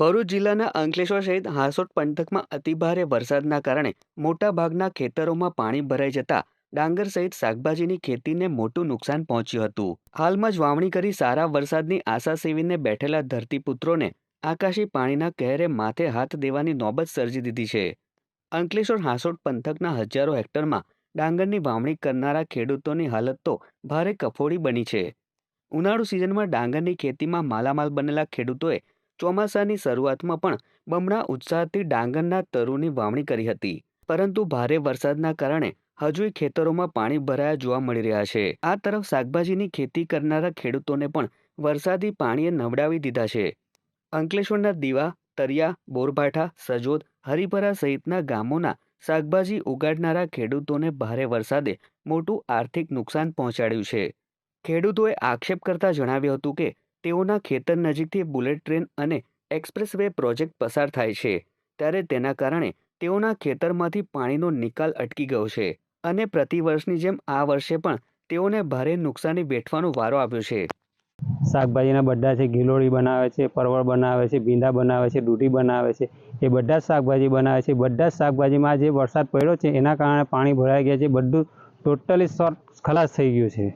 ભરૂચ જિલ્લાના અંકલેશ્વર સહિત હાંસોટ પંથકમાં અતિભારે વરસાદના કારણે મોટાભાગના ખેતરોમાં પાણી ભરાઈ જતા ડાંગર સહિત શાકભાજીની ખેતીને મોટું નુકસાન પહોંચ્યું હતું. હાલમાં જ વાવણી કરી સારા વરસાદની આશા સેવીને બેઠેલા ધરતીપુત્રોને આકાશી પાણીના કહેરે માથે હાથ દેવાની નોબત સર્જી દીધી છે. અંકલેશ્વર હાંસોટ પંથકના હજારો હેક્ટરમાં ડાંગરની વાવણી કરનારા ખેડૂતોની હાલત તો ભારે કફોડી બની છે. ઉનાળુ સિઝનમાં ડાંગરની ખેતીમાં માલામાલ બનેલા ખેડૂતોએ ચોમાસાની શરૂઆતમાં પણ બમણા ઉત્સાહથી ડાંગરના તરુની વાવણી કરી હતી. પરંતુ ભારે વરસાદના કારણે હજુય ખેતરોમાં પાણી ભરાયા જોવા મળી રહ્યા છે. આ તરફ શાકભાજીની ખેતી કરનારા ખેડૂતોને પણ વરસાદી પાણીએ નવડાવી દીધા છે. અંકલેશ્વરના દીવા, તરિયા, બોરભાઠા, સજોદ હરિભરા સહિતના ગામોના શાકભાજી ઉગાડનારા ખેડૂતોને ભારે વરસાદે મોટું આર્થિક નુકસાન પહોંચાડ્યું છે. ખેડૂતોએ આક્ષેપ કરતા જણાવ્યું હતું કે તેઓના ખેતર નજીકથી બુલેટ ટ્રેન અને એક્સપ્રેસ વે પ્રોજેક્ટ પસાર થાય છે, ત્યારે તેના કારણે તેઓના ખેતરમાંથી પાણીનો નિકાલ અટકી ગયો છે અને પ્રતિવર્ષની જેમ આ વર્ષે પણ તેઓને ભારે નુકસાની વેઠવાનો વારો આવ્યો છે. શાકભાજીના બધા છે ગિલોળી બનાવે છે, પરવળ બનાવે છે, ભીંડા બનાવે છે દૂધી બનાવે છે, એ બધા જ શાકભાજી બનાવે છે. બધા જ શાકભાજીમાં જે વરસાદ પડ્યો છે, એના કારણે પાણી ભરાઈ ગયા છે, બધું ટોટલી શોર્ટ ખલાસ થઈ ગયું છે.